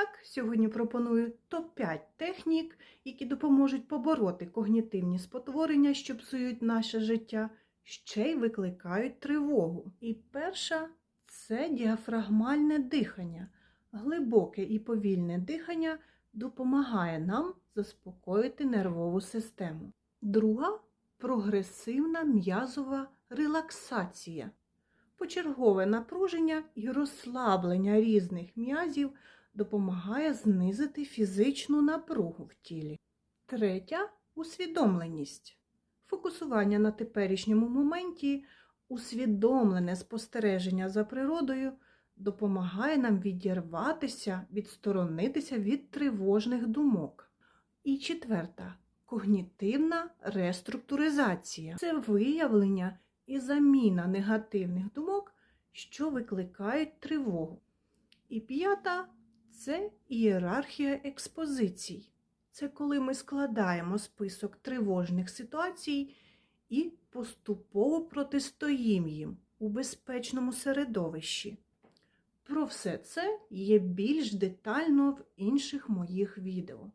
так, сьогодні пропоную топ-5 технік, які допоможуть побороти когнітивні спотворення, що псують наше життя, ще й викликають тривогу. І перша це діафрагмальне дихання. Глибоке і повільне дихання допомагає нам заспокоїти нервову систему. Друга прогресивна м'язова релаксація. Почергове напруження і розслаблення різних м'язів допомагає знизити фізичну напругу в тілі. Третя усвідомленість. Фокусування на теперішньому моменті, усвідомлене спостереження за природою допомагає нам відірватися, відсторонитися від тривожних думок. І четверта когнітивна реструктуризація. Це виявлення і заміна негативних думок, що викликають тривогу. І п'ята це ієрархія експозицій. Це коли ми складаємо список тривожних ситуацій і поступово протистоїмо їм у безпечному середовищі. Про все це є більш детально в інших моїх відео.